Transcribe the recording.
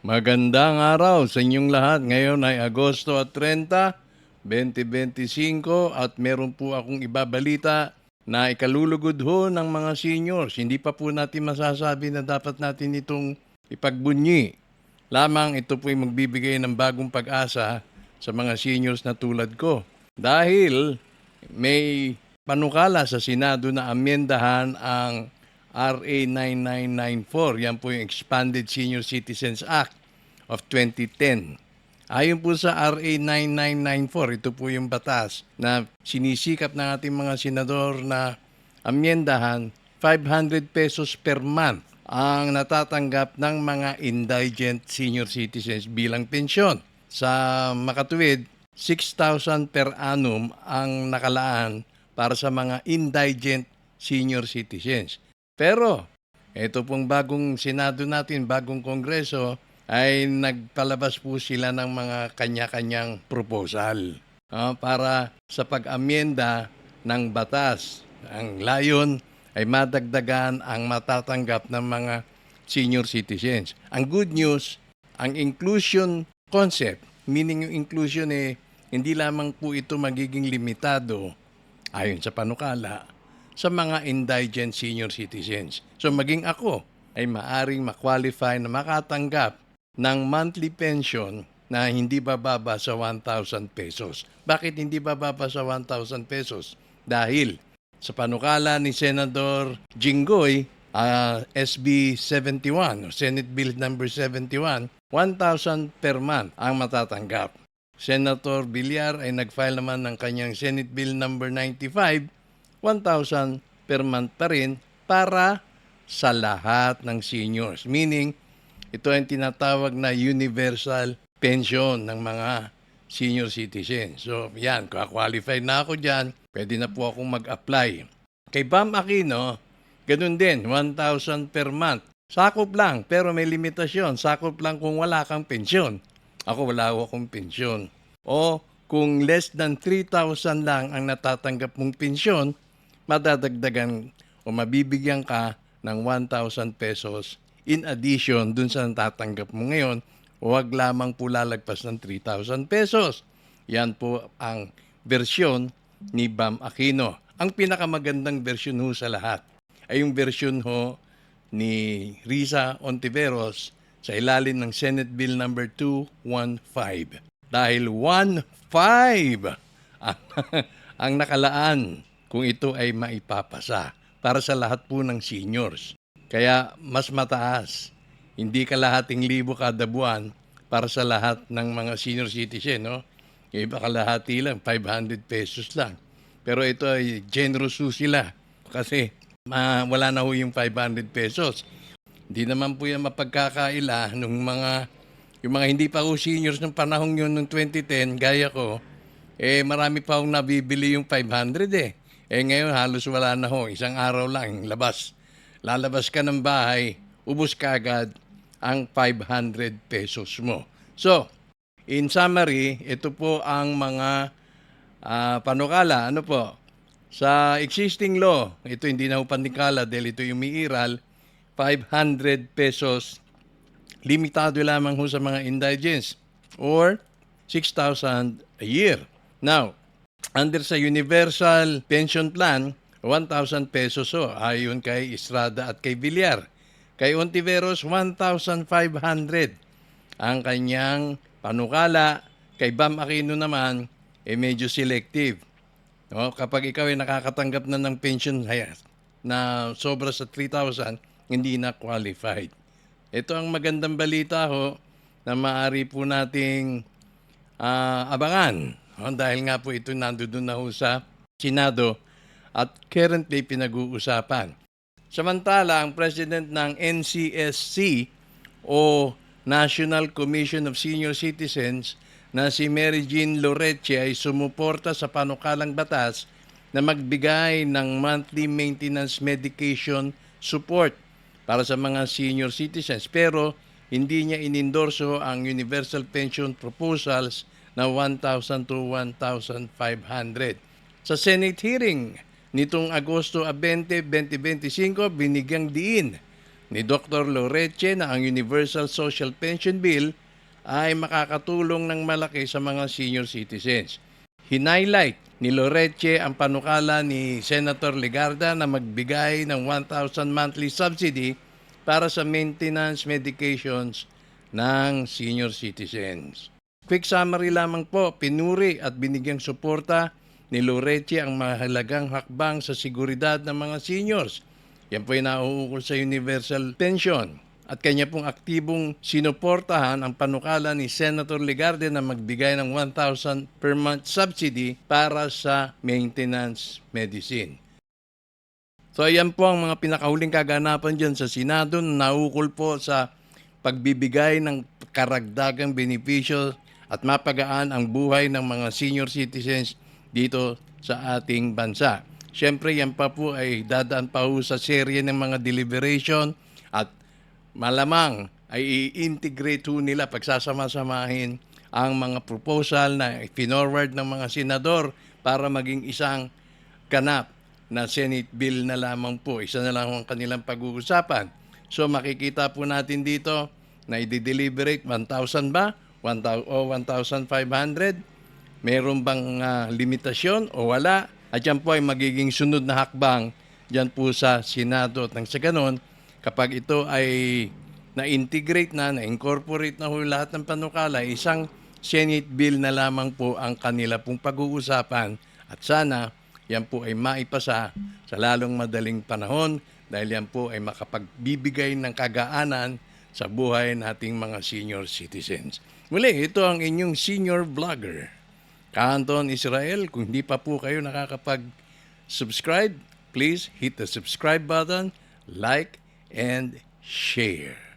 Magandang araw sa inyong lahat. Ngayon ay Agosto at 30, 2025 at meron po akong ibabalita na ikalulugod ho ng mga seniors. Hindi pa po natin masasabi na dapat natin itong ipagbunyi. Lamang ito po ay magbibigay ng bagong pag-asa sa mga seniors na tulad ko. Dahil may panukala sa Senado na amyendahan ang RA 9994. Yan po yung Expanded Senior Citizens Act of 2010. Ayon po sa RA 9994, ito po yung batas na sinisikap ng ating mga senador na amyendahan 500 pesos per month ang natatanggap ng mga indigent senior citizens bilang pensyon. Sa makatuwid, 6,000 per annum ang nakalaan para sa mga indigent senior citizens. Pero, ito pong bagong Senado natin, bagong Kongreso, ay nagpalabas po sila ng mga kanya-kanyang proposal ah, para sa pag-amyenda ng batas. Ang layon ay madagdagan ang matatanggap ng mga senior citizens. Ang good news, ang inclusion concept, meaning yung inclusion eh, hindi lamang po ito magiging limitado ayon sa panukala sa mga indigent senior citizens. So maging ako ay maaring makwalify na makatanggap ng monthly pension na hindi bababa sa 1,000 pesos. Bakit hindi bababa sa 1,000 pesos? Dahil sa panukala ni Senador Jinggoy, ah, SB 71, o Senate Bill number 71, 1,000 per month ang matatanggap. Senator Villar ay nag-file naman ng kanyang Senate Bill number 95, 1,000 per month pa rin para sa lahat ng seniors. Meaning, ito ay tinatawag na universal pension ng mga senior citizens. So, yan, qualified na ako dyan, pwede na po akong mag-apply. Kay Bam Aquino, ganun din, 1,000 per month. Sakop lang, pero may limitasyon. Sakop lang kung wala kang pensyon. Ako wala ako akong pensyon. O kung less than 3,000 lang ang natatanggap mong pensyon, madadagdagan o mabibigyan ka ng 1,000 pesos in addition dun sa natatanggap mo ngayon, huwag lamang po lalagpas ng 3,000 pesos. Yan po ang versyon ni Bam Aquino. Ang pinakamagandang versyon ho sa lahat ay yung versyon ho ni Risa Ontiveros sa ilalim ng Senate Bill number 215. Dahil 1.5 ang, ang nakalaan kung ito ay maipapasa para sa lahat po ng seniors. Kaya mas mataas. Hindi kalahating libo kada buwan para sa lahat ng mga senior citizen, no? Yung iba kalahati lang, 500 pesos lang. Pero ito ay generous sila kasi ma, wala na ho yung 500 pesos. Hindi naman po yan mapagkakaila nung mga yung mga hindi pa ho seniors ng panahong yun nung 2010, gaya ko, eh marami pa akong nabibili yung 500 eh. Eh ngayon halos wala na ho, isang araw lang, labas. Lalabas ka ng bahay, ubos ka agad ang 500 pesos mo. So, in summary, ito po ang mga ah, panukala. Ano po? Sa existing law, ito hindi na panikala dahil ito yung umiiral, 500 pesos limitado lamang ho sa mga indigents or 6,000 a year. Now, under sa Universal Pension Plan, 1,000 pesos ho, ayon kay Estrada at kay Villar. Kay Ontiveros, 1,500 ang kanyang panukala. Kay Bam Aquino naman, eh medyo selective. No, kapag ikaw ay nakakatanggap na ng pension na sobra sa 3,000, hindi na qualified. Ito ang magandang balita ho na maaari po nating ah, abangan. No, dahil nga po ito nandoon na ho sa Senado at currently pinag-uusapan. Samantala, ang president ng NCSC o National Commission of Senior Citizens na si Mary Jean Loreche ay sumuporta sa panukalang batas na magbigay ng monthly maintenance medication support para sa mga senior citizens. Pero hindi niya inendorso ang universal pension proposals na 1,000 to 1,500. Sa Senate hearing nitong Agosto 20, 2025, binigyang diin ni Dr. Loreche na ang Universal Social Pension Bill ay makakatulong ng malaki sa mga senior citizens. Hinighlight ni Loreche ang panukala ni Senator Legarda na magbigay ng 1,000 monthly subsidy para sa maintenance medications ng senior citizens. Quick summary lamang po, pinuri at binigyang suporta ni Loreche ang mahalagang hakbang sa seguridad ng mga seniors. Yan po ay nauukol sa universal pension. At kanya pong aktibong sinuportahan ang panukala ni Senator Legarde na magbigay ng 1,000 per month subsidy para sa maintenance medicine. So ayan po ang mga pinakahuling kaganapan dyan sa Senado na naukol po sa pagbibigay ng karagdagang benepisyo at mapagaan ang buhay ng mga senior citizens dito sa ating bansa. Siyempre yan pa po ay dadaan pa po sa serye ng mga deliberation at malamang ay i-integrate ho nila pagsasama-samahin ang mga proposal na finorward ng mga senador para maging isang ganap na Senate bill na lamang po. Isa na lang ang kanilang pag-uusapan. So makikita po natin dito na i-deliberate 1,000 ba? 1,000 o 1,500? Meron bang ah, limitasyon o wala? At yan po ay magiging sunod na hakbang dyan po sa Senado. At nang sa ganon, kapag ito ay na-integrate na, na-incorporate na ho lahat ng panukala, isang Senate bill na lamang po ang kanila pong pag-uusapan at sana yan po ay maipasa sa lalong madaling panahon dahil yan po ay makapagbibigay ng kagaanan sa buhay nating mga senior citizens. Muli, ito ang inyong senior vlogger, Kanton Israel. Kung hindi pa po kayo nakakapag-subscribe, please hit the subscribe button, like, and share.